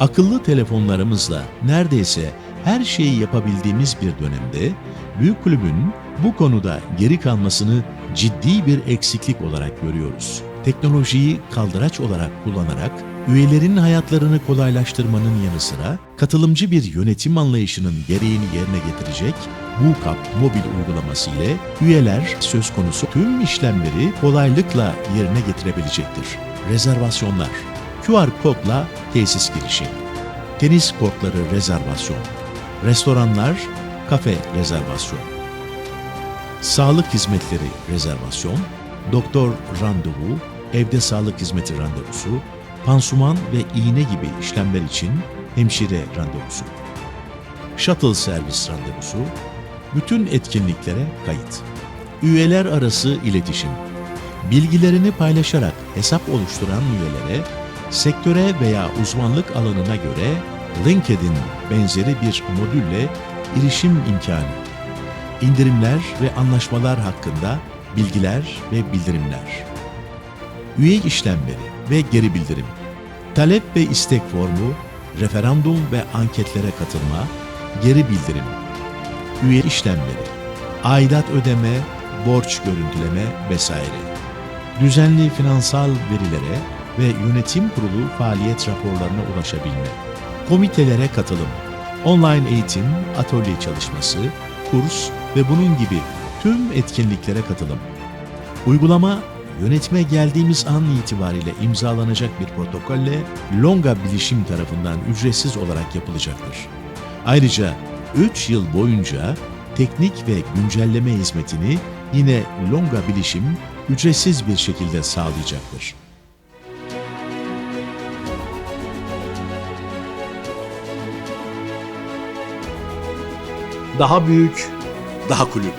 Akıllı telefonlarımızla neredeyse her şeyi yapabildiğimiz bir dönemde Büyük Kulübün bu konuda geri kalmasını ciddi bir eksiklik olarak görüyoruz. Teknolojiyi kaldıraç olarak kullanarak üyelerin hayatlarını kolaylaştırmanın yanı sıra katılımcı bir yönetim anlayışının gereğini yerine getirecek BUKAP mobil uygulaması ile üyeler söz konusu tüm işlemleri kolaylıkla yerine getirebilecektir. Rezervasyonlar, QR kodla tesis girişi, tenis kortları rezervasyon, restoranlar, kafe rezervasyon, sağlık hizmetleri rezervasyon, doktor randevu, evde sağlık hizmeti randevusu, pansuman ve iğne gibi işlemler için hemşire randevusu, shuttle servis randevusu, bütün etkinliklere kayıt, üyeler arası iletişim, bilgilerini paylaşarak hesap oluşturan üyelere sektöre veya uzmanlık alanına göre LinkedIn benzeri bir modülle erişim imkanı, indirimler ve anlaşmalar hakkında bilgiler ve bildirimler, üye işlemleri ve geri bildirim, talep ve istek formu, referandum ve anketlere katılma, geri bildirim, üye işlemleri, aidat ödeme, borç görüntüleme vesaire. Düzenli finansal verilere ve yönetim kurulu faaliyet raporlarına ulaşabilme. Komitelere katılım, online eğitim, atölye çalışması, kurs ve bunun gibi tüm etkinliklere katılım. Uygulama yönetime geldiğimiz an itibariyle imzalanacak bir protokolle Longa Bilişim tarafından ücretsiz olarak yapılacaktır. Ayrıca 3 yıl boyunca teknik ve güncelleme hizmetini yine Longa Bilişim ücretsiz bir şekilde sağlayacaktır. daha büyük, daha kulüp.